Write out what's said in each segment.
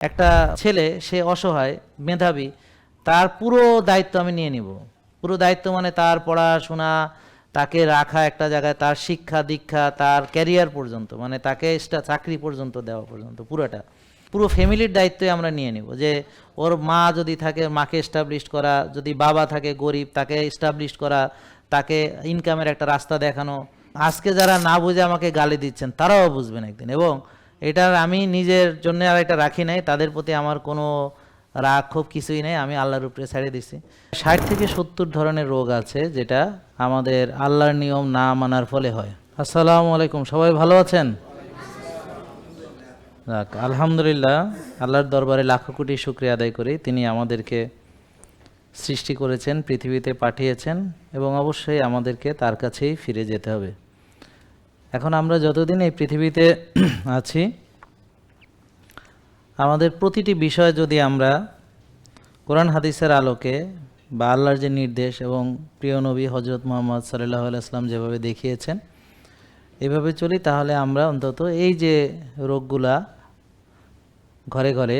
একটা ছেলে, সে অসহায়, মেধাবী, তার পুরো দায়িত্ব আমি নিয়ে নিব। পুরো দায়িত্ব মানে তার পড়াশোনা, তাকে রাখা একটা জায়গায়, তার শিক্ষা, দীক্ষা, তার ক্যারিয়ার পর্যন্ত মানে তাকে চাকরি পর্যন্ত, দেওয়া পর্যন্ত, পুরোটা। পুরো ফ্যামিলির দায়িত্বই আমরা নিয়ে নিব যে, ওর মা যদি থাকে, মাকে এস্টাবলিশ করা, যদি বাবা থাকে, গরিব, তাকে এস্টাবলিশ করা, তাকে ইনকামের একটা রাস্তা দেখানো। আজকে যারা না বুঝে আমাকে গালি দিচ্ছেন, তারাও বুঝবেন একদিন। এবং এটার আমি নিজের জন্য আর এটা রাখি নাই। তাদের প্রতি আমার কোনো রাগ ক্ষোভ কিছুই নেই। আমি আল্লাহর উপরে ছেড়ে দিছি। ষাট থেকে সত্তর ধরনের রোগ আছে যেটা আমাদের আল্লাহর নিয়ম না মানার ফলে হয়। আসসালামু আলাইকুম। সবাই ভালো আছেন? আলহামদুলিল্লাহ, আল্লাহর দরবারে লাখো কোটি শুক্রিয়া আদায় করি। তিনি আমাদেরকে সৃষ্টি করেছেন, পৃথিবীতে পাঠিয়েছেন এবং অবশ্যই আমাদেরকে তার কাছেই ফিরে যেতে হবে। এখন আমরা যতদিন এই পৃথিবীতে আছি, আমাদের প্রতিটি বিষয় যদি আমরা কোরআন হাদিসের আলোকে বা আল্লাহর যে নির্দেশ এবং প্রিয় নবী হজরত মোহাম্মদ সাল্লাহ আলাইসলাম যেভাবে দেখিয়েছেন, এভাবে চলি, তাহলে আমরা অন্তত এই যে রোগগুলা ঘরে ঘরে,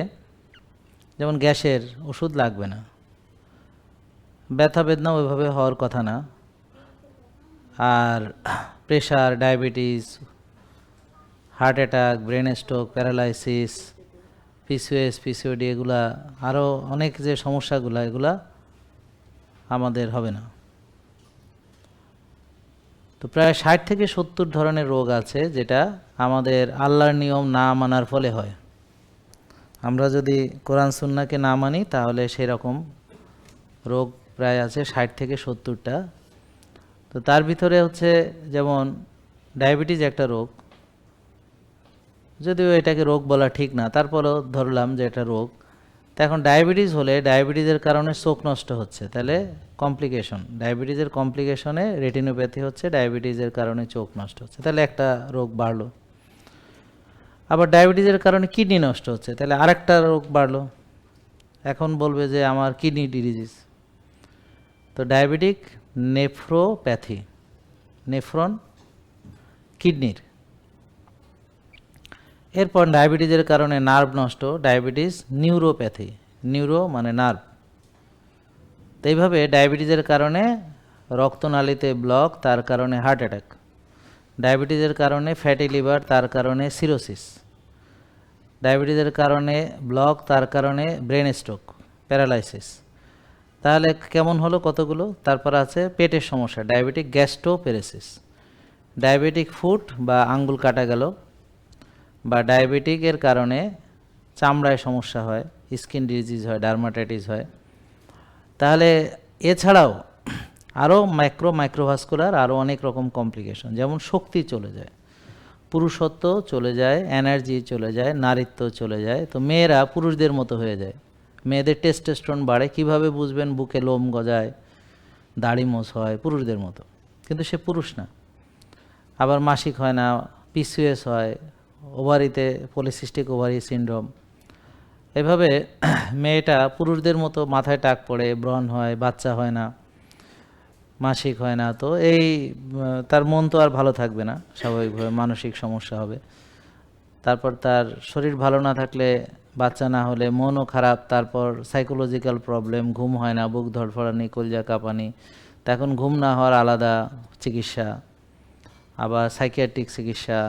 যেমন গ্যাসের ওষুধ লাগবে না, ব্যথা বেদনা ওইভাবে হওয়ার কথা না, আর pressure diabetes heart attack brain stroke paralysis PCOS PCOD এগুলা আরও অনেক যে সমস্যাগুলো, এগুলা আমাদের হবে না। তো প্রায় ষাট থেকে সত্তর ধরনের রোগ আছে যেটা আমাদের আল্লাহর নিয়ম না মানার ফলে হয়। আমরা যদি কোরআন সুন্নাকে না মানি, তাহলে সেই রকম রোগ প্রায় আছে ষাট থেকে সত্তরটা। তো তার ভিতরে হচ্ছে যেমন ডায়াবেটিস একটা রোগ, যদিও এটাকে রোগ বলা ঠিক না, তারপরেও ধরলাম যে এটা রোগ। তো এখন ডায়াবেটিস হলে ডায়াবেটিসের কারণে চোখ নষ্ট হচ্ছে, তাহলে কমপ্লিকেশন। ডায়াবেটিসের কমপ্লিকেশনে রেটিনোপ্যাথি হচ্ছে, ডায়াবেটিসের কারণে চোখ নষ্ট হচ্ছে, তাহলে একটা রোগ বাড়লো। আবার ডায়াবেটিসের কারণে কিডনি নষ্ট হচ্ছে, তাহলে আরেকটা রোগ বাড়লো। এখন বলবে যে আমার কিডনি ডিজিজ। তো ডায়াবেটিক নেফ্রোপ্যাথি, নেফ্রন কিডনির। এরপর ডায়াবেটিসের কারণে নার্ভ নষ্ট, ডায়াবেটিস নিউরোপ্যাথি, নিউরো মানে নার্ভ। তো এইভাবে ডায়াবেটিসের কারণে রক্তনালীতে ব্লক, তার কারণে হার্ট অ্যাটাক। ডায়াবেটিসের কারণে ফ্যাটি লিভার, তার কারণে সিরোসিস। ডায়াবেটিসের কারণে ব্লক, তার কারণে ব্রেন স্ট্রোক, প্যারালাইসিস। তাহলে কেমন হলো কতগুলো? তারপর আছে পেটের সমস্যা ডায়াবেটিক গ্যাস্ট্রোপেরেসিস ডায়াবেটিক ফুট বা আঙ্গুল কাটা গেল বা ডায়াবেটিকের কারণে চামড়ায় সমস্যা হয় স্কিন ডিজিজ হয় ডার্মাটাইটিস হয়। তাহলে এছাড়াও আরও মাইক্রো মাইক্রোভাস্কুলার আরও অনেক রকম কমপ্লিকেশন যেমন শক্তি চলে যায়, পুরুষত্ব চলে যায় এনার্জি চলে যায়, নারীত্ব চলে যায়, তো মেয়েরা পুরুষদের মতো হয়ে যায়। মেয়েদের টেস্টোস্টেরন বাড়ে, কীভাবে বুঝবেন বুকে লোম গজায়, দাড়ি মোছ হয়, পুরুষদের মতো। কিন্তু সে পুরুষ না। আবার মাসিক হয় না পিসিএস হয় ওভারিতে পলিসিস্টিক ওভারি সিন্ড্রোম এভাবে মেয়েটা পুরুষদের মতো মাথায় টাক পড়ে, ব্রণ হয়, বাচ্চা হয় না, মাসিক হয় না। তো এই, তার মন তো আর ভালো থাকবে না, স্বাভাবিকভাবে মানসিক সমস্যা হবে। তারপর তার শরীর ভালো না থাকলে বাচ্চা না হলে মনও খারাপ, তারপর সাইকোলজিক্যাল প্রবলেম ঘুম হয় না, বুক ধরফড়ানি কলজা কাঁপানি তখন ঘুম না হওয়ার আলাদা চিকিৎসা। আবার সাইকিয়াট্রিক চিকিৎসা,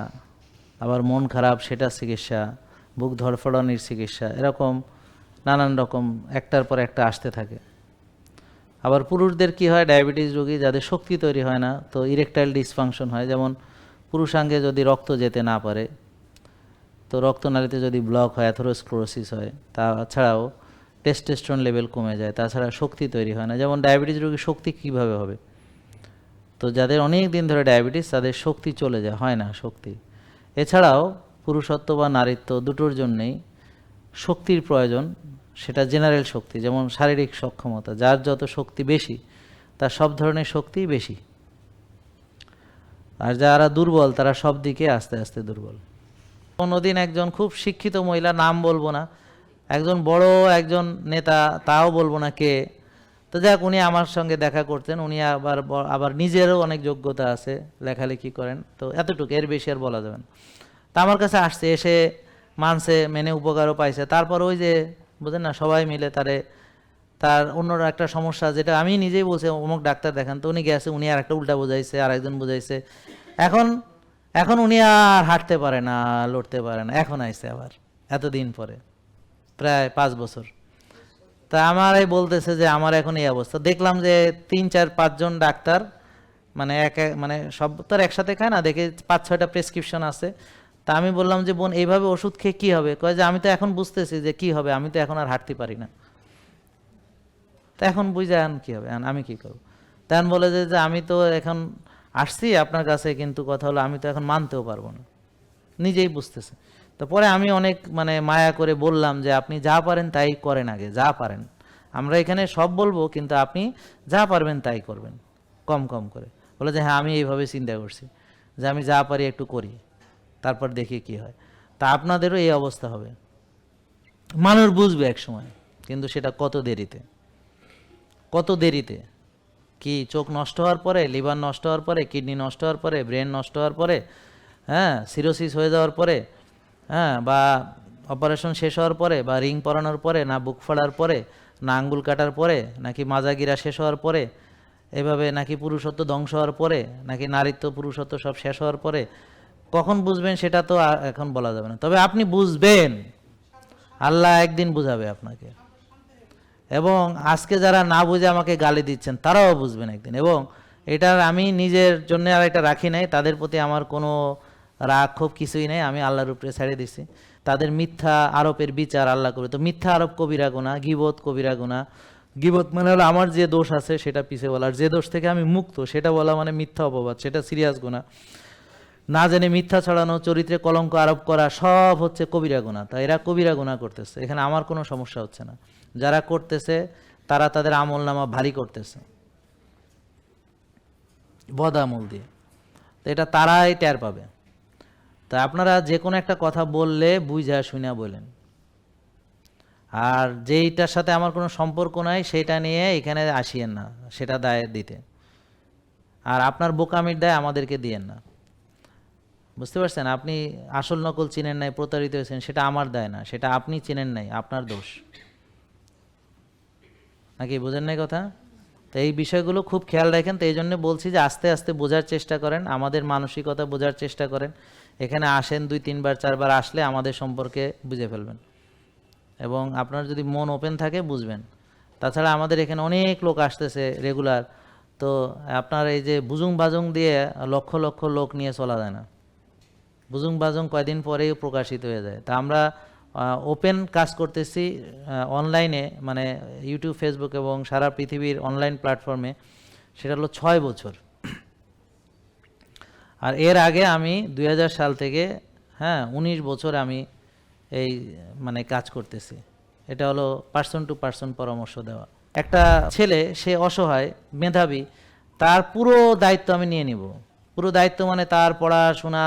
আবার মন খারাপ সেটা চিকিৎসা, বুক ধরফড়ানির চিকিৎসা, এরকম নানান রকম একটার পর একটা আসতে থাকে। আবার পুরুষদের কি হয়, ডায়াবেটিস রোগী যাদের শক্তি তৈরি হয় না, তো ইরেকটাইল ডিসফাংশন হয়, যেমন পুরুষাঙ্গে যদি রক্ত যেতে না পারে তো রক্তনালীতে যদি ব্লক হয় অ্যাথোরোস্ক্লোরোসিস হয়, তাছাড়াও টেস্টোস্টেরন লেভেল কমে যায়, তাছাড়া শক্তি তৈরি হয় না। যেমন ডায়াবেটিস রোগীর শক্তি কীভাবে হবে? তো যাদের অনেক দিন ধরে ডায়াবেটিস তাদের শক্তি চলে যায়, হয় না শক্তি। এছাড়াও পুরুষত্ব বা নারীত্ব দুটোর জন্যেই শক্তির প্রয়োজন, সেটা জেনারেল শক্তি, যেমন শারীরিক সক্ষমতা, যার যত শক্তি বেশি, তার সব ধরনের শক্তিই বেশি। আর যারা দুর্বল, তারা সব দিকে আস্তে আস্তে দুর্বল। কোনোদিন একজন খুব শিক্ষিত মহিলা, নাম বলব না। একজন বড় একজন নেতা, তাও বলব না কে। তো যাক, উনি আমার সঙ্গে দেখা করতেন। উনি আবার আবার নিজেরও অনেক যোগ্যতা আছে, লেখালেখি করেন। তো এতটুকু, এর বেশি আর বলা যাবে না। তা আমার কাছে আসছে, এসে মানছে, মেনে উপকারও পাইছে। তারপর ওই যে বুঝেন না, সবাই মিলে তারে, তার অন্য একটা সমস্যা, যেটা আমি নিজেই বলছি, অমুক ডাক্তার দেখান। তো উনি গেছে, উনি আর একটা উল্টা বুঝাইছে আর একজন বুঝাইছে। এখন এখন উনি আর হাঁটতে পারে না, লড়তে পারে না। এখন আইছে আবার, এতদিন পরে, প্রায় পাঁচ বছর। তা আমার এই বলতেছে যে, আমার এখন এই অবস্থা। দেখলাম যে, তিন, চার পাঁচজন ডাক্তার মানে এক মানে সব তো একসাথে খায় না, দেখে পাঁচ, ছয়টা প্রেসক্রিপশন আছে। তা আমি বললাম যে, বোন, এইভাবে ওষুধ খেয়ে কী হবে? কয় যে, আমি তো এখন বুঝতেছি যে, কি হবে? আমি তো এখন আর হাঁটতে পারি না। তা এখন বুঝে আন কী হবে? আমি কি করব? তখন বলে যে, আমি তো এখন আসছি, আপনার কাছে কিন্তু কথা হলো, আমি তো এখন মানতেও পারব না। নিজেই বুঝতেছে। তো পরে আমি অনেক মানে মায়া করে বললাম যে, আপনি যা পারেন তাই করেন আগে, যা পারেন। আমরা এখানে সব বলব, কিন্তু আপনি যা পারবেন তাই করবেন। কম কম করে। বলে যে হ্যাঁ আমি এইভাবে চিন্তা করছি, যে আমি যা পারি একটু করি, তারপর দেখি কি হয়। তা আপনাদেরও এই অবস্থা হবে। মানুষ বুঝবে এক সময় কিন্তু সেটা কত দেরিতে। কত দেরিতে? কি চোখ নষ্ট হওয়ার পরে, লিভার নষ্ট হওয়ার পরে, কিডনি নষ্ট হওয়ার পরে, ব্রেন নষ্ট হওয়ার পরে হ্যাঁ সিরোসিস হয়ে যাওয়ার পরে হ্যাঁ বা অপারেশন শেষ হওয়ার পরে, বা রিং পরানোর পরে, না বুক ফাড়ার পরে, না আঙ্গুল কাটার পরে, নাকি মাজাগিরা শেষ হওয়ার পরে, এভাবে নাকি পুরুষত্ব ধ্বংস হওয়ার পরে, নাকি নারীত্ব পুরুষত্ব সব শেষ হওয়ার পরে, কখন বুঝবেন সেটা তো এখন বলা যাবে না। তবে আপনি বুঝবেন। আল্লাহ একদিন বুঝাবে আপনাকে। এবং আজকে যারা না বুঝে আমাকে গালি দিচ্ছেন, তারাও বুঝবেন একদিন। এবং এটার আমি নিজের জন্য আর এটা রাখি নাই, তাদের প্রতি আমার কোনো রাগ খুব কিছুই নেই, আমি আল্লাহর উপরে ছেড়ে দিছি। তাদের মিথ্যা আরোপের বিচার আল্লাহ করবে তো মিথ্যা আরোপ কবিরা গুণা গিবত কবিরা গুণা গিবত মানে হলো আমার যে দোষ আছে সেটা পিছিয়ে বলা। আর যে দোষ থেকে আমি মুক্ত, সেটা বলা মানে মিথ্যা অপবাদ, সেটা সিরিয়াস গুণা না জেনে মিথ্যা ছড়ানো, চরিত্রে কলঙ্ক আরোপ করা, সব হচ্ছে কবিরা গুণা তা এরা কবিরা গুণা করতেছে, এখানে আমার কোনো সমস্যা হচ্ছে না। যারা করতেছে, তারা তাদের আমল নামা ভারী করতেছে। বদ আমল দিয়ে। তো এটা তারাই টের পাবে। তা আপনারা যে কোনো একটা কথা বললে বুঝা শুনা বলেন। আর যেইটার সাথে আমার কোনো সম্পর্ক নাই, সেটা নিয়ে এখানে আসিয়েন না, সেটা দায় দিতে। আর আপনার বোকামির দায় আমাদেরকে দিয়েন না। বুঝতে পারছেন? আপনি আসল নকল চিনেন নাই, প্রতারিত হয়েছেন, সেটা আমার দায় না, সেটা আপনি চিনেন নাই, আপনার দোষ। নাকি বোঝেন নাই কথা? তো এই বিষয়গুলো খুব খেয়াল রাখেন, তো এই জন্য বলছি যে আস্তে আস্তে বোঝার চেষ্টা করেন, আমাদের মানসিকতা বোঝার চেষ্টা করেন। এখানে আসেন দুই, তিনবার, চারবার আসলে আমাদের সম্পর্কে বুঝে ফেলবেন। এবং আপনার যদি মন ওপেন থাকে, বুঝবেন। তাছাড়া আমাদের এখানে অনেক লোক আসতেছে রেগুলার, তো আপনার এই যে বুজুং বাজুং দিয়ে লক্ষ লক্ষ লোক নিয়ে চলা যায় না। বুজুং বাজুং কয়দিন পরেই প্রকাশিত হয়ে যায়। তা আমরা ওপেন কাজ করতেছি অনলাইনে মানে ইউটিউব ফেসবুক এবং সারা পৃথিবীর অনলাইন প্ল্যাটফর্মে সেটা হলো ছয় বছর। আর এর আগে আমি দুই হাজার সাল থেকে হ্যাঁ উনিশ বছর আমি এই মানে কাজ করতেছি। এটা হলো পার্সন টু পার্সন পরামর্শ দেওয়া। একটা ছেলে, সে অসহায়, মেধাবী, তার পুরো দায়িত্ব আমি নিয়ে নিব। পুরো দায়িত্ব মানে তার পড়াশোনা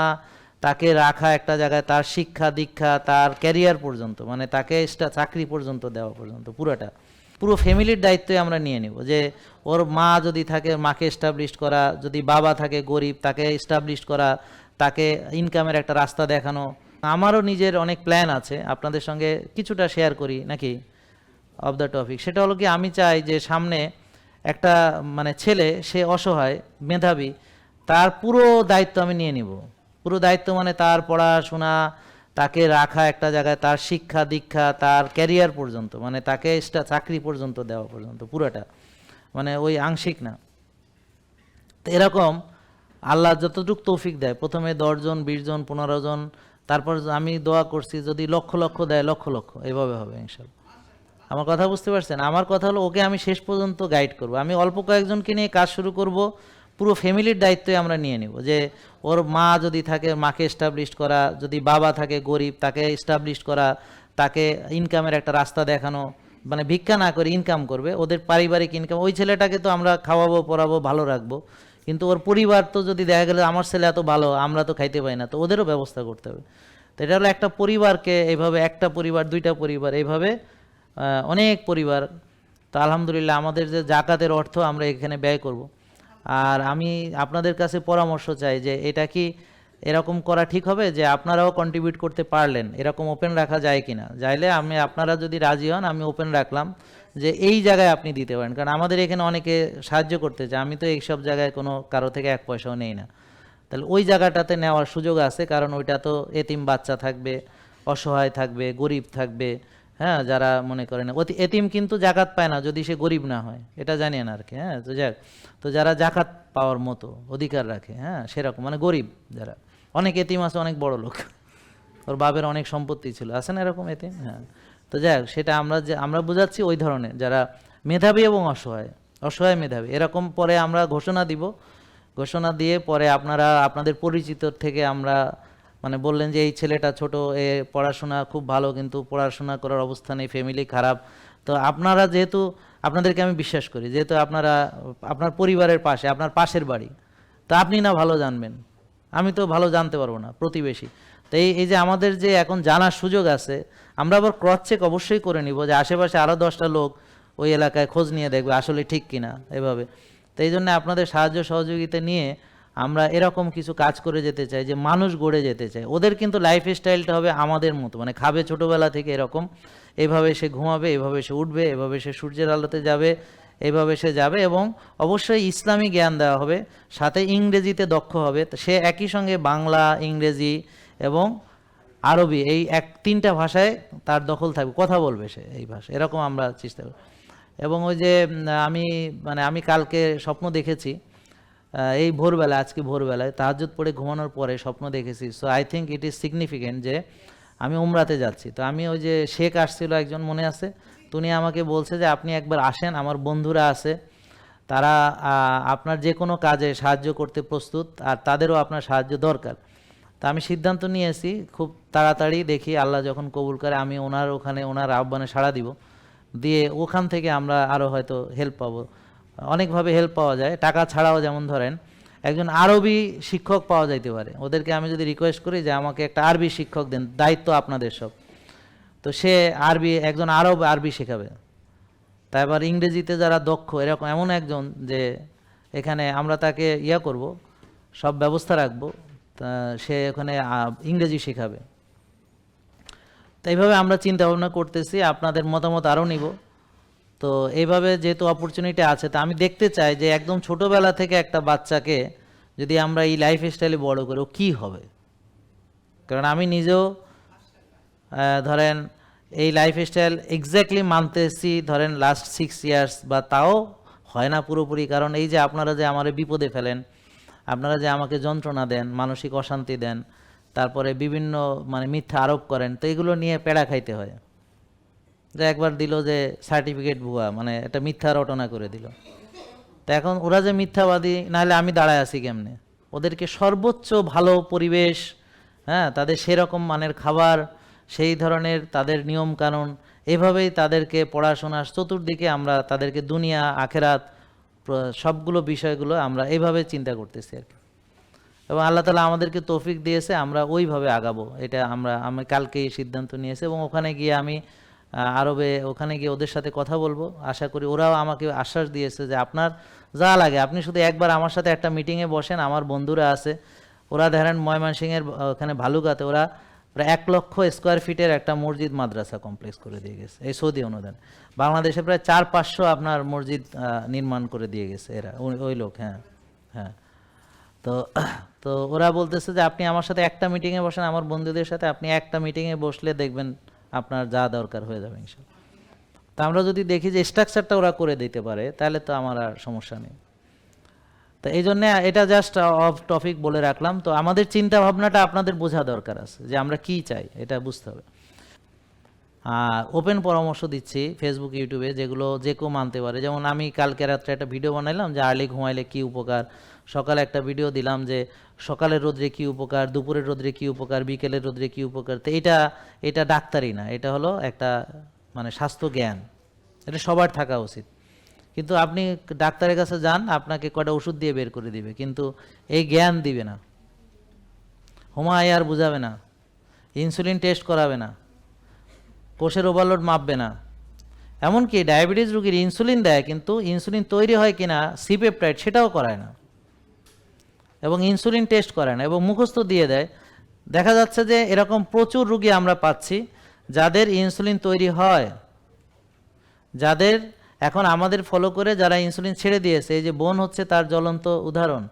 তাকে রাখা একটা জায়গায় তার শিক্ষা, দীক্ষা, তার ক্যারিয়ার পর্যন্ত মানে তাকে চাকরি পর্যন্ত, দেওয়া পর্যন্ত, পুরোটা। পুরো ফ্যামিলির দায়িত্বই আমরা নিয়ে নিব যে ওর মা যদি থাকে, মাকে এস্টাবলিশ করা, যদি বাবা থাকে, গরিব, তাকে এস্টাবলিশ করা, তাকে ইনকামের একটা রাস্তা দেখানো। আমারও নিজের অনেক প্ল্যান আছে, আপনাদের সঙ্গে কিছুটা শেয়ার করি, নাকি? অফ দ্য টপিক সেটা হলো কি, আমি চাই যে সামনে একটা মানে ছেলে, সে অসহায়, মেধাবী, তার পুরো দায়িত্ব আমি নিয়ে নিব। পুরো দায়িত্ব মানে তার পড়াশোনা, তাকে রাখা একটা জায়গায়, তার শিক্ষা দীক্ষা, তার ক্যারিয়ার পর্যন্ত মানে তাকে চাকরি পর্যন্ত, দেওয়া পর্যন্ত, পুরোটা মানে ওই আংশিক না। তো এরকম আল্লাহ যতটুকু তৌফিক দেয়, প্রথমে দশজন বিশ জন, পনেরো জন, তারপর আমি দোয়া করছি, যদি লক্ষ লক্ষ দেয়, লক্ষ লক্ষ, এভাবে হবে ইনশাল্লাহ। আমার কথা বুঝতে পারছেন? আমার কথা হলো, ওকে আমি শেষ পর্যন্ত গাইড করব। আমি অল্প কয়েকজনকে নিয়ে কাজ শুরু করব পুরো ফ্যামিলির দায়িত্বই আমরা নিয়ে নিব যে ওর মা যদি থাকে মাকে এস্টাবলিশ করা, যদি বাবা থাকে গরিব, তাকে এস্টাবলিশ করা, তাকে ইনকামের একটা রাস্তা দেখানো মানে ভিক্ষা না করে ইনকাম করবে, ওদের পারিবারিক ইনকাম ওই ছেলেটাকে তো আমরা খাওয়াবো, পড়াবো, ভালো রাখব। কিন্তু ওর পরিবার তো যদি দেখা গেলে আমার ছেলে এত ভালো, আমরা তো খাইতে পাই না, তো ওদেরও ব্যবস্থা করতে হবে। তো এটা হলো একটা পরিবারকে এইভাবে, একটা পরিবার, দুইটা পরিবার এইভাবে অনেক পরিবার। তো আলহামদুলিল্লাহ আমাদের যে জাকাতের অর্থ আমরা এখানে ব্যয় করব। আর আমি আপনাদের কাছে পরামর্শ চাই যে এটা কি এরকম করা ঠিক হবে যে আপনারাও কন্ট্রিবিউট করতে পারলেন? এরকম ওপেন রাখা যায় কি না যাইলে আমি, আপনারা যদি রাজি হন, আমি ওপেন রাখলাম যে এই জায়গায় আপনি দিতে পারেন। কারণ আমাদের এখানে অনেকে সাহায্য করতে চায়। আমি তো এইসব জায়গায় কোনো কারও থেকে এক পয়সাও নেই না। তাহলে ওই জায়গাটাতে নেওয়ার সুযোগ আছে। কারণ ওইটা তো এতিম বাচ্চা থাকবে, অসহায় থাকবে, গরিব থাকবে। হ্যাঁ যারা মনে করেন অতি এতিম কিন্তু জাকাত পায় না, যদি সে গরিব না হয়। এটা জানি না আর কি হ্যাঁ? তো যাক, তো যারা জাকাত পাওয়ার মতো, অধিকার রাখে হ্যাঁ সেরকম মানে গরিব যারা। অনেক এতিম আছে, অনেক বড় লোক। ওর বাবের অনেক সম্পত্তি ছিল। আছে না এরকম এতিম? হ্যাঁ। তো যাই হোক সেটা আমরা যে আমরা বোঝাচ্ছি ওই ধরনের, যারা মেধাবী এবং অসহায় অসহায় মেধাবী। এরকম পরে আমরা ঘোষণা দিব। ঘোষণা দিয়ে পরে আপনারা আপনাদের পরিচিত থেকে আমরা মানে বললেন যে এই ছেলেটা ছোট, এ পড়াশোনা খুব ভালো, কিন্তু পড়াশোনা করার অবস্থা নেই ফ্যামিলি খারাপ। তো আপনারা যেহেতু, আপনাদেরকে আমি বিশ্বাস করি, যেহেতু আপনারা, আপনার পরিবারের পাশে, আপনার পাশের বাড়ি, তা আপনি না ভালো জানবেন। আমি তো ভালো জানতে পারব না, প্রতিবেশী। তো এই এই যে আমাদের যে এখন জানার সুযোগ আছে, আমরা আবার ক্রস চেক অবশ্যই করে নিব যে আশেপাশে আরও দশটা লোক ওই এলাকায় খোঁজ নিয়ে দেখবে আসলে ঠিক কিনা, এভাবে। তো এই জন্য আপনাদের সাহায্য সহযোগিতা নিয়ে আমরা এরকম কিছু কাজ করে যেতে চাই যে মানুষ গড়ে যেতে চাই। ওদের কিন্তু লাইফ স্টাইলটা হবে আমাদের মতো। মানে খাবে ছোটোবেলা থেকে এরকম। এভাবে সে ঘুমাবে, এভাবে সে উঠবে, এভাবে সে সূর্যের আলোতে যাবে, এভাবে সে যাবে এবং অবশ্যই ইসলামী জ্ঞান দেওয়া হবে, সাথে ইংরেজিতে দক্ষ হবে। সে একই সঙ্গে বাংলা, ইংরেজি এবং আরবি এই এক, তিনটা ভাষায় তার দখল থাকবে। কথা বলবে সে এই ভাষা এরকম আমরা চেষ্টা করি। এবং ওই যে আমি মানে আমি কালকে স্বপ্ন দেখেছি এই ভোরবেলা আজকে ভোরবেলায় তাহাজুদ পড়ে ঘুমানোর পরে স্বপ্ন দেখেছি। So I think it is significant যে আমি উমরাতে যাচ্ছি। তো আমি ওই যে শেখ আসছিল একজন মনে আছে? তুমি আমাকে বলছে যে, আপনি একবার আসেন, আমার বন্ধুরা আছে। তারা আপনার যে কোনো কাজে সাহায্য করতে প্রস্তুত আর তাদেরও আপনার সাহায্য দরকার। তা আমি সিদ্ধান্ত নিয়েছি, খুব তাড়াতাড়ি দেখি আল্লাহ যখন কবুল করে, আমি ওনার ওখানে, ওনার আহ্বানে সাড়া দিব। দিয়ে ওখান থেকে আমরা আরও হয়তো হেল্প পাবো। অনেকভাবে হেল্প পাওয়া যায়। টাকা ছাড়াও যেমন ধরেন, একজন আরবি শিক্ষক পাওয়া যাইতে পারে। ওদেরকে আমি যদি রিকোয়েস্ট করি যে আমাকে একটা আরবি শিক্ষক দেন, দায়িত্ব আপনাদের সব। তো সে আরবি, একজন আরব আরবি শেখাবে। তারপর ইংরেজিতে যারা দক্ষ, এরকম এমন একজন যে এখানে আমরা তাকে ইয়া করব, সব ব্যবস্থা রাখব সে ওখানে ইংরেজি শেখাবে। তো এইভাবে আমরা চিন্তা ভাবনা করতেছি, আপনাদের মতামত আরও নিব। তো এইভাবে যেহেতু অপরচুনিটি আছে, তা আমি দেখতে চাই যে একদম ছোটোবেলা থেকে একটা বাচ্চাকে যদি আমরা এই লাইফ স্টাইলে বড় করি, ও কী হবে? কারণ আমি নিজেও ধরেন এই লাইফ স্টাইল এক্স্যাক্টলি মানতেছি ধরেন লাস্ট সিক্স ইয়ার্স বা তাও হয় না পুরোপুরি। কারণ এই যে আপনারা যে আমার বিপদে ফেলেন, আপনারা যে আমাকে যন্ত্রণা দেন, মানসিক অশান্তি দেন, তারপরে বিভিন্ন মানে মিথ্যা আরোপ করেন, তো এগুলো নিয়ে পেড়া খাইতে হয়। যে একবার দিল যে সার্টিফিকেট ভুয়া মানে একটা মিথ্যা রটনা করে দিল। তো এখন ওরা যে মিথ্যাবাদী, নাহলে আমি দাঁড়ায় আছি কেমনে? ওদেরকে সর্বোচ্চ ভালো পরিবেশ হ্যাঁ তাদের সেরকম মানের খাবার, সেই ধরনের তাদের নিয়ম কানুন এভাবেই তাদেরকে পড়াশোনা চতুর্দিকে আমরা তাদেরকে দুনিয়া, আখেরাত সবগুলো বিষয়গুলো আমরা এইভাবে চিন্তা করতেছি আর কি। এবং আল্লাহ তালা আমাদেরকে তৌফিক দিয়েছে, আমরা ওইভাবে আগাবো, এটা আমরা, আমি কালকেই সিদ্ধান্ত নিয়েছি এবং ওখানে গিয়ে আমি আরবে ওখানে গিয়ে ওদের সাথে কথা বলব। আশা করি ওরাও আমাকে আশ্বাস দিয়েছে যে আপনার যা লাগে, আপনি শুধু একবার আমার সাথে একটা মিটিংয়ে বসেন, আমার বন্ধুরা আছে। ওরা ধরেন ময়মনসিংহের ওখানে ভালুকাতে, ওরা প্রায় এক লক্ষ স্কোয়ার ফিটের একটা মসজিদ মাদ্রাসা কমপ্লেক্স করে দিয়ে গেছে, এই সৌদি অনুদান। বাংলাদেশে প্রায় চার পাঁচশো আপনার মসজিদ নির্মাণ করে দিয়ে গেছে এরা, ওই- লোক হ্যাঁ হ্যাঁ। তো তো ওরা বলতেছে যে আপনি আমার সাথে একটা মিটিংয়ে বসেন, আমার বন্ধুদের সাথে আপনি একটা মিটিংয়ে বসলে দেখবেন আপনার যা দরকার হয়ে যাবে ইনশাল্লাহ। তা আমরা যদি দেখি যে স্ট্রাকচারটা ওরা করে দিতে পারে, তাহলে তো আমার আর সমস্যা নেই। তো এই জন্যে এটা জাস্ট অফ টপিক বলে রাখলাম। তো আমাদের চিন্তা ভাবনাটা আপনাদের বোঝা দরকার আছে যে আমরা কি চাই, এটা বুঝতে হবে। আর ওপেন পরামর্শ দিচ্ছি ফেসবুক ইউটিউবে যেগুলো যে কেউ মানতে পারে। যেমন আমি কালকে রাত্রে একটা ভিডিও বানাইলাম যে আর্লি ঘুমাইলে কি উপকার সকালে একটা ভিডিও দিলাম যে সকালের রোদ্রে কি উপকার, দুপুরের রোদ্রে কি উপকার, বিকেলের রোদ্রে কি উপকার? তো এটা এটা ডাক্তারি না, এটা হলো একটা মানে স্বাস্থ্য জ্ঞান। এটা সবার থাকা উচিত। কিন্তু আপনি ডাক্তারের কাছে যান, আপনাকে কটা ওষুধ দিয়ে বের করে দিবে, কিন্তু এই জ্ঞান দিবে না। হুমায় আর বুঝাবে না। ইনসুলিন টেস্ট করাবে না। কোষের ওভারলোড মাপবে না। এমনকি ডায়াবেটিস রোগীর ইনসুলিন দেয়, কিন্তু ইনসুলিন তৈরি হয় কিনা সিপেপটাইড সেটাও করায় না। এবং ইনসুলিন টেস্ট করে না এবং মুখস্থ দিয়ে দেয়। দেখা যাচ্ছে যে এরকম প্রচুর রুগী আমরা পাচ্ছি যাদের ইনসুলিন তৈরি হয়। যাদের এখন আমাদের ফলো করে যারা ইনসুলিন ছেড়ে দিয়েছে, এই যে বোন হচ্ছে তার জ্বলন্ত উদাহরণ।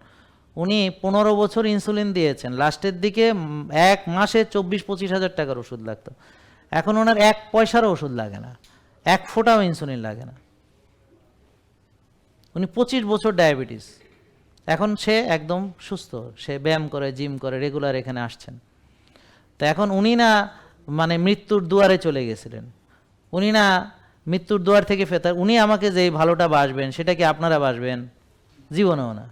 উনি পনেরো বছর ইনসুলিন দিয়েছেন। লাস্টের দিকে এক মাসে চব্বিশ পঁচিশ হাজার টাকার ওষুধ লাগতো। এখন ওনার এক পয়সারও ওষুধ লাগে না। এক ফোঁটাও ইনসুলিন লাগে না। উনি পঁচিশ বছর ডায়াবেটিস। এখন সে একদম সুস্থ, সে ব্যায়াম করে জিম করে রেগুলার এখানে আসছেন। তো এখন উনি না মানে মৃত্যুর দুয়ারে চলে গেছিলেন। উনি না মৃত্যুর দুয়ার থেকে ফেতার উনি আমাকে যেই ভালোটা বাসবেন, সেটা কি আপনারা বাসবেন? জীবনেও না।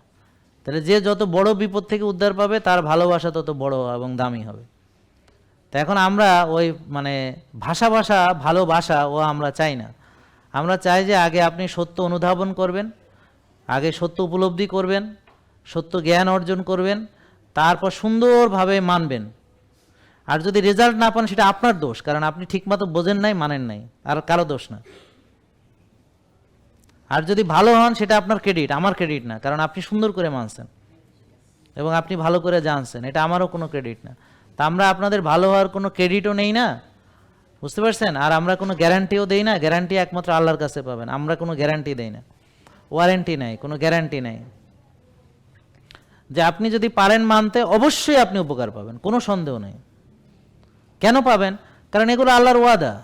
তাহলে যে যত বড় বিপদ থেকে উদ্ধার পাবে, তার ভালোবাসা তত বড় এবং দামি হবে। তো এখন আমরা ওই মানে ভাষা ভাষা ভালোবাসা ও আমরা চাই না। আমরা চাই যে আগে আপনি সত্য অনুধাবন করবেন, আগে সত্য উপলব্ধি করবেন সত্য জ্ঞান অর্জন করবেন, তারপর সুন্দরভাবে মানবেন। আর যদি রেজাল্ট না পান, সেটা আপনার দোষ, কারণ আপনি ঠিকমতো বোঝেন নাই, মানেন নাই, আর কারও দোষ না। আর যদি ভালো হন, সেটা আপনার ক্রেডিট আমার ক্রেডিট না, কারণ আপনি সুন্দর করে মানছেন, এবং আপনি ভালো করে জানছেন, এটা আমারও কোনো ক্রেডিট না। তা আমরা আপনাদের ভালো হওয়ার কোনো ক্রেডিটও নেই না, বুঝতে পারছেন? আর আমরা কোনো গ্যারান্টিও দেই না গ্যারান্টি একমাত্র আল্লাহর কাছে পাবেন, আমরা কোনো গ্যারান্টি দেই না ওয়ারেন্টি নাই, কোনো গ্যারান্টি নাই। যে আপনি যদি পারেন মানতে, অবশ্যই আপনি উপকার পাবেন, কোনো সন্দেহ নেই। কেন পাবেন? কারণ এগুলো আল্লাহর ওয়াদা।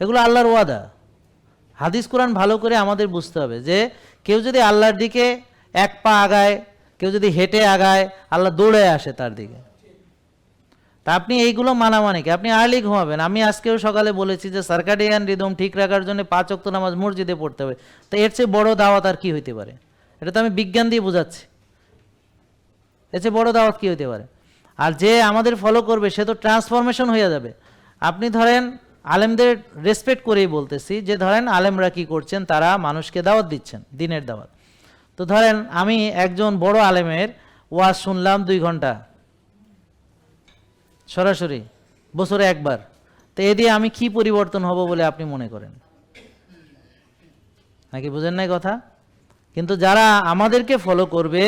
এগুলো আল্লাহর ওয়াদা। হাদিস কোরআন ভালো করে আমাদের বুঝতে হবে যে, কেউ যদি আল্লাহর দিকে এক পা আগায়, কেউ যদি হেঁটে আগায়, আল্লাহ দৌড়ে আসে তার দিকে। তা আপনি এইগুলো মানা মানে কি আপনি আর্লি ঘুমাবেন। আমি আজকেও সকালে বলেছি যে, সার্কাডিয়ান রিদম ঠিক রাখার জন্য পাঁচ অক্ত নামাজ মসজিদে পড়তে হবে। তো এর চেয়ে বড় দাওয়াত আর কি হইতে পারে? এটা তো আমি বিজ্ঞান দিয়ে বোঝাচ্ছি। চেয়ে বড় দাওয়াত কি হইতে পারে? আর যে আমাদের ফলো করবে, সে তো ট্রান্সফরমেশন হয়ে যাবে। আপনি ধরেন, আলেমদের রেসপেক্ট করেই বলতেছি যে, ধরেন আলেমরা কি করছেন, তারা মানুষকে দাওয়াত দিচ্ছেন, দিনের দাওয়াত। তো ধরেন, আমি একজন বড় আলেমের ওয়াজ শুনলাম দুই ঘণ্টা। সরাসরি, বছরে একবার। তো এ দিয়ে আমি কি পরিবর্তন হব বলে আপনি মনে করেন? নাকি বুঝেন নাই কথা? কিন্তু যারা আমাদেরকে ফলো করবে,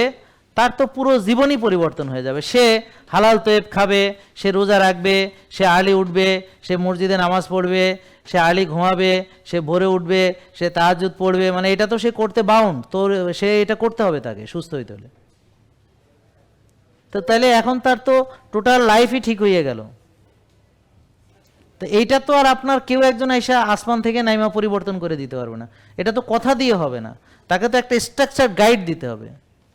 তার তো পুরো জীবনই পরিবর্তন হয়ে যাবে। সে হালাল তোয়েব খাবে, সে রোজা রাখবে, সে আলি উঠবে, সে মসজিদে নামাজ পড়বে, সে আলি ঘুমাবে, সে ভোরে উঠবে, সে তাহাজুদ পড়বে মানে এটা তো সে করতে বাউন্ড তো সে এটা করতে হবে তাকে, সুস্থ হইতে হলে। তো তাহলে এখন তার তো টোটাল লাইফই ঠিক হয়ে গেল। তো এইটা তো আর আপনার কেউ একজন এসে আসমান থেকে নাইমা পরিবর্তন করে দিতে পারবে না। এটা তো কথা দিয়ে হবে না। তাকে তো একটা স্ট্রাকচার গাইড দিতে হবে।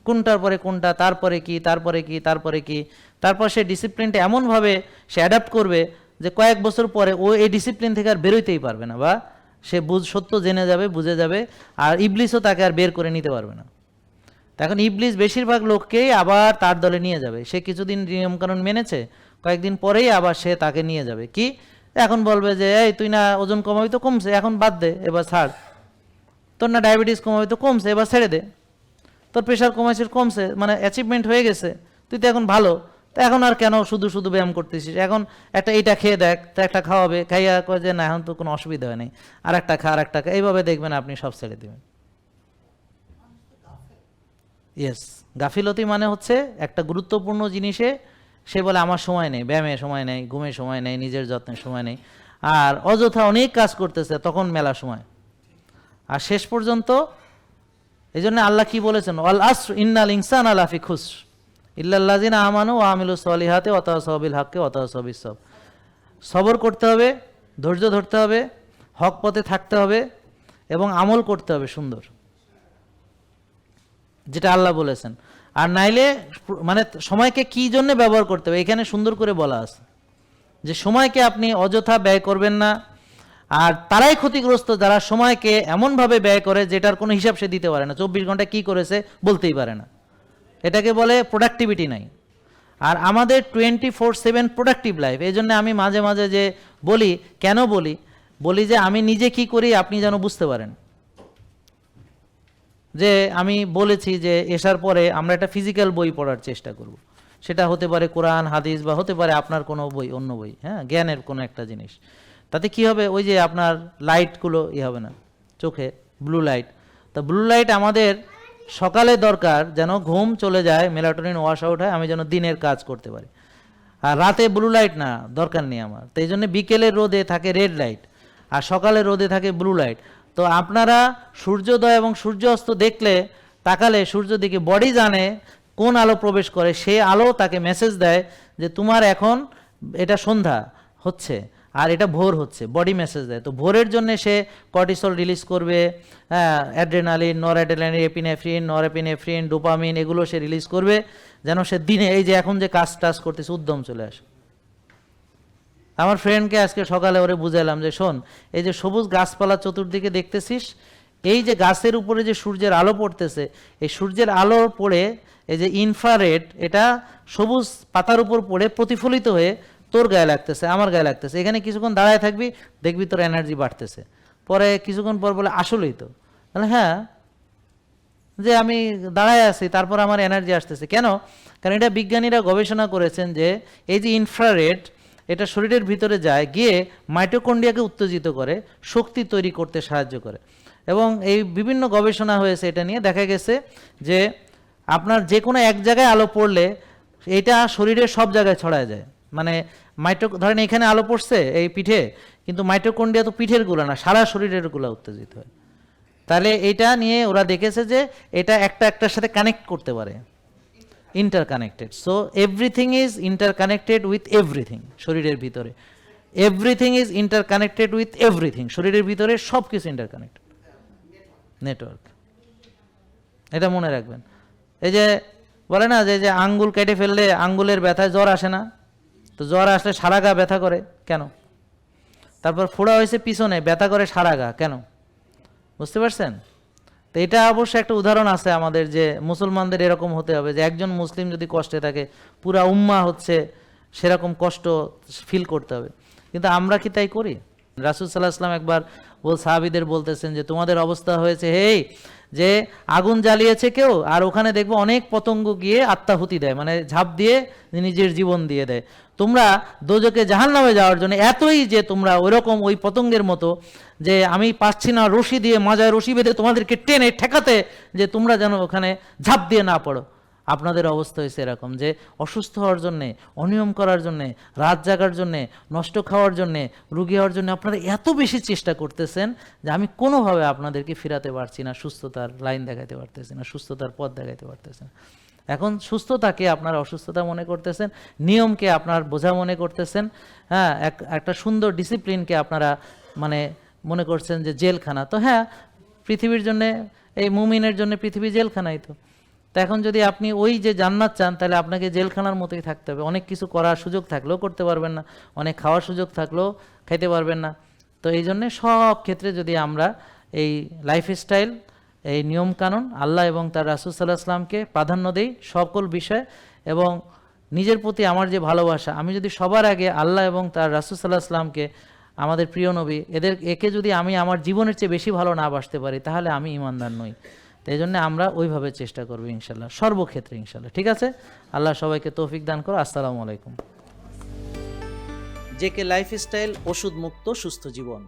কোনটার পরে কোনটা তারপরে কি তারপরে কি তারপরে কি। তারপর সে ডিসিপ্লিনটা এমনভাবে সে অ্যাডাপ্ট করবে যে কয়েক বছর পরে ও এই ডিসিপ্লিন থেকে আর বেরোইতেই পারবে না বা সে বুঝ, সত্য জেনে যাবে, বুঝে যাবে আর ইবলিসও তাকে আর বের করে নিতে পারবে না। এখন ইবলিস বেশিরভাগ লোককেই আবার তার দলে নিয়ে যাবে। সে কিছুদিন নিয়মকানুন মেনেছে, কয়েকদিন পরেই আবার সে তাকে নিয়ে যাবে। কি? এখন বলবে যে, এই, তুই না ওজন কমাবি তো কমছে, এখন বাদ দে, এবার ছাড়। তোর না ডায়াবেটিস কমাবি তো কমছে, এবার ছেড়ে দে। তোর প্রেশার কমাইছে, কমছে মানে অ্যাচিভমেন্ট হয়ে গেছে, তুই তো এখন ভালো। তো এখন আর কেন শুধু শুধু ব্যায়াম করতেছিস? এখন একটা এইটা খেয়ে দেখ, তো একটা খাওয়াবে, খাইয়া কয় যে, না, এখন তো কোনো অসুবিধা হয় নাই। আর একটা খা আর একটা খা। এইভাবে দেখবেন আপনি সব ছেড়ে দেবেন। ইয়েস গাফিলতি মানে হচ্ছে একটা গুরুত্বপূর্ণ জিনিসে সে বলে, আমার সময় নেই, ব্যায়ামে সময় নেই, ঘুমে সময় নেই, নিজের যত্নের সময় নেই। আর অযথা অনেক কাজ করতেছে, তখন মেলা সময়। আর শেষ পর্যন্ত এই জন্য আল্লাহ কি বলেছেন? অল আসর ইন্নাল ইনসান আলাফি খুস ইল্লাল্লাজিন আমানু আমিলু সলিহাতে অত সবিল হাক্কে অত সবিল সব সবর করতে হবে, ধৈর্য ধরতে হবে, হক পথে থাকতে হবে এবং আমল করতে হবে সুন্দর। যেটা আল্লাহ বলেছেন। আর নাইলে মানে সময়কে কি জন্য ব্যবহার করতে হবে? এখানে সুন্দর করে বলা আছে যে সময়কে আপনি অযথা ব্যয় করবেন না। আর তারাই ক্ষতিগ্রস্ত যারা সময়কে এমনভাবে ব্যয় করে যেটার কোনো হিসাব সে দিতে পারে না। চব্বিশ ঘণ্টা কি করেছে বলতেই পারে না। এটাকে বলে প্রোডাক্টিভিটি নাই। আর আমাদের twenty four seven productive life এই জন্য আমি মাঝে মাঝে যে বলি, কেন বলি? বলি যে আমি নিজে কি করি আপনি যেন বুঝতে পারেন। যে আমি বলেছি যে এসার পরে আমরা একটা ফিজিক্যাল বই পড়ার চেষ্টা করব। সেটা হতে পারে কোরআন, হাদিস বা হতে পারে আপনার কোনো বই, অন্য বই হ্যাঁ জ্ঞানের কোনো একটা জিনিস। তাতে কি হবে? ওই যে আপনার লাইটগুলো ই হবে না, চোখে ব্লু লাইট তা ব্লু লাইট আমাদের সকালে দরকার যেন ঘুম চলে যায় মেলাটোনিন ওয়াশ আউট হয়, আমি যেন দিনের কাজ করতে পারি। আর রাতে ব্লু লাইট না, দরকার নেই আমার। তো এই জন্য বিকেলের রোদে থাকে রেড লাইট আর সকালে রোদে থাকে ব্লু লাইট তো আপনারা সূর্যোদয় এবং সূর্য অস্ত দেখলে, তাকালে সূর্য দিকে বডি জানে কোন আলো প্রবেশ করে। সে আলো তাকে মেসেজ দেয় যে তোমার এখন এটা সন্ধ্যা হচ্ছে আর এটা ভোর হচ্ছে বডি মেসেজ দেয়। তো ভোরের জন্য সে কর্টিসল রিলিজ করবে হ্যাঁ adrenaline noradrenaline epinephrine norepinephrine dopamine এগুলো সে রিলিজ করবে, যেন সে দিনে, এই যে এখন যে কাজ টাজ করতেছে, উদ্যম চলে আসে। আমার ফ্রেন্ডকে আজকে সকালে ওরে বুঝালাম যে, শোন, এই যে সবুজ গাছপালা চতুর্দিকে দেখতেছিস, এই যে গাছের উপরে যে সূর্যের আলো পড়তেছে, এই সূর্যের আলো পড়ে, এই যে ইনফ্রারেড এটা সবুজ পাতার উপর পড়ে প্রতিফলিত হয়ে তোর গায়ে লাগতেছে, আমার গায়ে লাগতেছে। এখানে কিছুক্ষণ দাঁড়ায় থাকবি, দেখবি তোর এনার্জি বাড়তেছে। পরে কিছুক্ষণ পর বলে, আসলেই তো। তাহলে হ্যাঁ। যে, আমি দাঁড়ায় আছি, তারপর আমার এনার্জি আসতেছে। কেন? কারণ এটা বিজ্ঞানীরা গবেষণা করেছেন যে, এই যে ইনফ্রারেড এটা শরীরের ভিতরে যায়, গিয়ে মাইটোকন্ডিয়াকে উত্তেজিত করে, শক্তি তৈরি করতে সাহায্য করে। এবং এই বিভিন্ন গবেষণা হয়েছে এটা নিয়ে। দেখা গেছে যে আপনার যে কোনো এক জায়গায় আলো পড়লে এটা শরীরের সব জায়গায় ছড়ায় যায়। মানে মাইটো ধরেন এখানে আলো পড়ছে এই পিঠে, কিন্তু মাইটোকন্ডিয়া তো পিঠেরগুলো না, সারা শরীরেরগুলো উত্তেজিত হয়। তাহলে এটা নিয়ে ওরা দেখেছে যে এটা একটা একটার সাথে কানেক্ট করতে পারে। Interconnected so everything is interconnected with everything শরীরের ভিতরে। Everything is interconnected with everything শরীরের ভিতরে সব কিছু ইন্টারকানেক্টেড নেটওয়ার্ক এটা মনে রাখবেন। এই যে, বলে না যে যে আঙ্গুল কেটে ফেললে আঙ্গুলের ব্যথায় জ্বর আসে না? তো জ্বর আসলে সারা গা ব্যথা করে, কেন? তারপর ফোড়া হয়েছে পিছনে, ব্যথা করে সারা গা, কেন? বুঝতে পারছেন? তো এটা অবশ্য একটা উদাহরণ আছে আমাদের যে মুসলমানদের এরকম হতে হবে, যে একজন মুসলিম যদি কষ্টে থাকে, পুরা উম্মা হচ্ছে সেরকম কষ্ট ফিল করতে হবে। কিন্তু আমরা কি তাই করি? রাসুল সাল্লাহ আসলাম একবার বল, সাহাবিদের বলতেছেন যে, তোমাদের অবস্থা হয়েছে, হেই যে আগুন জ্বালিয়েছে কেউ, আর ওখানে দেখব অনেক পতঙ্গ গিয়ে আত্মাহুতি দেয় মানে ঝাঁপ দিয়ে নিজের জীবন দিয়ে দেয়। তোমরা দোজকে জাহান নামে যাওয়ার জন্য এতই যে তোমরা ওইরকম ওই পতঙ্গের মতো যে আমি পাচ্ছি না রশি দিয়ে মাজায় রশি বেঁধে তোমাদেরকে টেনে ঠেকাতে, যে তোমরা যেন ওখানে ঝাঁপ দিয়ে না পড়ো। আপনাদের অবস্থা হয়েছে এরকম যে অসুস্থ হওয়ার জন্যে, অনিয়ম করার জন্যে, রাত জাগার জন্যে, নষ্ট খাওয়ার জন্যে, রুগী হওয়ার জন্য আপনারা এত বেশি চেষ্টা করতেছেন যে আমি কোনোভাবে আপনাদেরকে ফিরাতে পারছি না, সুস্থতার লাইন দেখাতে পারতেছি না, সুস্থতার পথ দেখাতে পারতেছি না। এখন সুস্থতাকে আপনারা অসুস্থতা মনে করতেছেন, নিয়মকে আপনার বোঝা মনে করতেছেন হ্যাঁ এক, একটা সুন্দর ডিসিপ্লিনকে আপনারা মানে মনে করছেন যে জেলখানা। তো হ্যাঁ পৃথিবীর জন্যে, এই মুমিনের জন্য পৃথিবী জেলখানাই তো। তা এখন যদি আপনি ওই যে জান্নাত চান, তাহলে আপনাকে জেলখানার মতোই থাকতে হবে। অনেক কিছু করার সুযোগ থাকলেও করতে পারবেন না, অনেক খাওয়ার সুযোগ থাকলেও খাইতে পারবেন না। তো এই জন্যে সব ক্ষেত্রে যদি আমরা এই লাইফস্টাইল এই নিয়মকানুন আল্লাহ এবং তার রাসুল সাল্লাহ আসলামকে প্রাধান্য দেই সকল বিষয় এবং নিজের প্রতি আমার যে ভালোবাসা, আমি যদি সবার আগে আল্লাহ এবং তার রাসুল সাল্লাহ আসলামকে আমাদের প্রিয় নবী, এদের, একে যদি আমি আমার জীবনের চেয়ে বেশি ভালো না বাসতে পারি, তাহলে আমি ইমানদার নই। এই জন্য আমরা ওইভাবে চেষ্টা করব ইনশাল্লাহ, সর্বক্ষেত্রে ইনশাল্লাহ, ঠিক আছে? আল্লাহ সবাইকে তৌফিক দান করো আসসালামু আলাইকুম। জেকে লাইফস্টাইল ওষুধ মুক্ত সুস্থ জীবন।